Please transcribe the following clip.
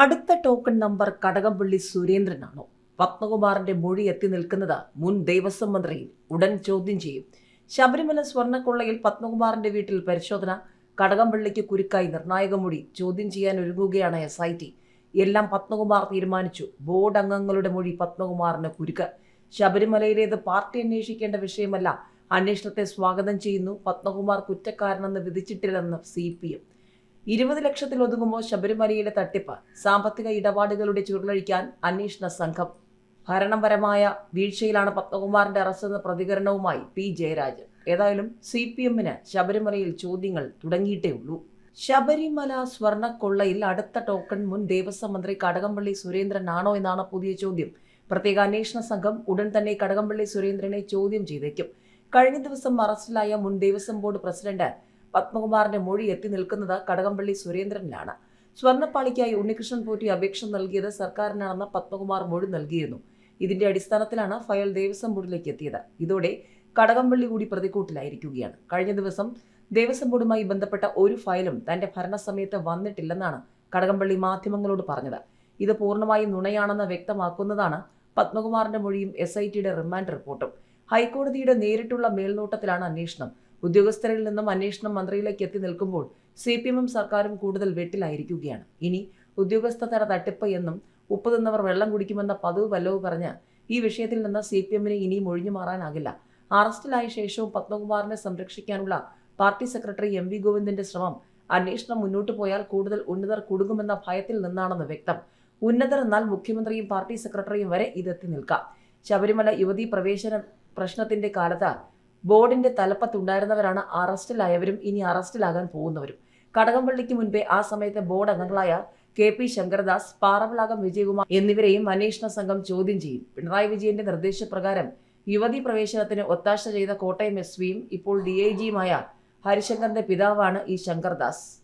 അടുത്ത token number Kadakampally സുരേന്ദ്രനാണോ? പത്മകുമാറിന്റെ മൊഴി എത്തി നിൽക്കുന്നത് മുൻ ദേവസ്വം മന്ത്രി ഉടൻ ചോദ്യം ചെയ്യും. ശബരിമല സ്വർണക്കൊള്ളയിൽ പത്മകുമാറിന്റെ വീട്ടിൽ പരിശോധന കടകംപള്ളിക്ക് കുരുക്കായി നിർണായക മൊഴി ചോദ്യം ചെയ്യാൻ ഒരുങ്ങുകയാണ് എസ് ഐ ടി എല്ലാം പത്മകുമാർ തീരുമാനിച്ചു. ബോർഡ് അംഗങ്ങളുടെ മൊഴി പത്മകുമാറിന് കുരുക്ക്. ശബരിമലയിലേത് പാർട്ടി അന്വേഷിക്കേണ്ട വിഷയമല്ല അന്വേഷണത്തെ സ്വാഗതം ചെയ്യുന്നു പത്മകുമാർ കുറ്റക്കാരനെന്ന് വിധിച്ചിട്ടില്ലെന്ന് സി പി എം. ഇരുപത് ലക്ഷത്തിൽ ഒതുങ്ങുമ്പോൾ ശബരിമലയിലെ തട്ടിപ്പ്? സാമ്പത്തിക ഇടപാടുകളുടെ ചുരുളഴിക്കാൻ അന്വേഷണ സംഘം. ഭരണപരമായ വീഴ്ചയിലാണ് പത്മകുമാറിന്റെ അറസ്റ്റ് എന്ന പ്രതികരണവുമായി പി ജയരാജ് ഏതായാലും സി പി എമ്മിന് ശബരിമലയിൽ ചോദ്യങ്ങൾ തുടങ്ങിയിട്ടേ ഉള്ളൂ. ശബരിമല സ്വർണക്കൊള്ളയിൽ അടുത്ത ടോക്കൺ മുൻ ദേവസ്വം മന്ത്രി കടകംപള്ളി സുരേന്ദ്രനാണോ എന്നാണ് പുതിയ ചോദ്യം. പ്രത്യേക അന്വേഷണ സംഘം ഉടൻ തന്നെ കടകംപള്ളി സുരേന്ദ്രനെ ചോദ്യം ചെയ്തേക്കും. കഴിഞ്ഞ ദിവസം അറസ്റ്റിലായ മുൻ ദേവസ്വം ബോർഡ് പ്രസിഡന്റ് പത്മകുമാറിന്റെ മൊഴി എത്തി നിൽക്കുന്നത് കടകംപള്ളി സുരേന്ദ്രനിലാണ്. സ്വർണപ്പാളിക്കായി ഉണ്ണികൃഷ്ണൻ പോറ്റി അപേക്ഷ നൽകിയത് സർക്കാരിനാണെന്ന് പത്മകുമാർ മൊഴി നൽകിയിരുന്നു. ഇതിന്റെ അടിസ്ഥാനത്തിലാണ് ഫയൽ ദേവസ്വം ബോർഡിലേക്ക് എത്തിയത്. ഇതോടെ കടകംപള്ളി കൂടി പ്രതിക്കൂട്ടിലായിരിക്കുകയാണ്. കഴിഞ്ഞ ദിവസം ദേവസ്വം ബോർഡുമായി ബന്ധപ്പെട്ട ഒരു ഫയലും തന്റെ ഭരണസമയത്ത് വന്നിട്ടില്ലെന്നാണ് കടകംപള്ളി മാധ്യമങ്ങളോട് പറഞ്ഞത്. ഇത് പൂർണമായും നുണയാണെന്ന് വ്യക്തമാക്കുന്നതാണ് പത്മകുമാറിന്റെ മൊഴിയും എസ് ഐ ടിയുടെ റിമാൻഡ് റിപ്പോർട്ടും. ഹൈക്കോടതിയുടെ നേരിട്ടുള്ള മേൽനോട്ടത്തിലാണ് അന്വേഷണം. ഉദ്യോഗസ്ഥരിൽ നിന്നും അന്വേഷണം മന്ത്രിയിലേക്ക് എത്തി നിൽക്കുമ്പോൾ സി പി എമ്മും സർക്കാരും കൂടുതൽ വെട്ടിലായിരിക്കുകയാണ്. ഇനി ഉദ്യോഗസ്ഥ തല തട്ടിപ്പ് എന്നും ഉപ്പ് തിന്നവർ വെള്ളം കുടിക്കുമെന്ന പതിവ് വല്ലവ് പറഞ്ഞ് ഈ വിഷയത്തിൽ നിന്ന് സി പി എമ്മിന് ഇനിയും ഒഴിഞ്ഞു മാറാനാകില്ല. അറസ്റ്റിലായ ശേഷവും പത്മകുമാറിനെ സംരക്ഷിക്കാനുള്ള പാർട്ടി സെക്രട്ടറി എം വി ഗോവിന്ദന്റെ ശ്രമം അന്വേഷണം മുന്നോട്ട് പോയാൽ കൂടുതൽ ഉന്നതർ കുടുങ്ങുമെന്ന ഭയത്തിൽ നിന്നാണെന്ന് വ്യക്തം. ഉന്നതർ എന്നാൽ മുഖ്യമന്ത്രിയും പാർട്ടി സെക്രട്ടറിയും വരെ ഇതെത്തി നിൽക്കാം. ശബരിമല യുവതീ പ്രവേശന പ്രശ്നത്തിന്റെ കാലത്ത് ബോർഡിന്റെ തലപ്പത്തുണ്ടായിരുന്നവരാണ് അറസ്റ്റിലായവരും ഇനി അറസ്റ്റിലാകാൻ പോകുന്നവരും. കടകംപള്ളിക്ക് മുൻപേ ആ സമയത്തെ ബോർഡ് അംഗങ്ങളായ കെ പി ശങ്കരദാസ് പാറവിളാകം വിജയകുമാർ എന്നിവരെയും അന്വേഷണ സംഘം ചോദ്യം ചെയ്യും. പിണറായി വിജയന്റെ നിർദ്ദേശപ്രകാരം യുവതി പ്രവേശനത്തിന് ഒത്താശ ചെയ്ത കോട്ടയം എസ് ഇപ്പോൾ ഡി ഐ ജിയുമായ ഹരിശങ്കറിന്റെ പിതാവാണ് ഈ ശങ്കർദാസ്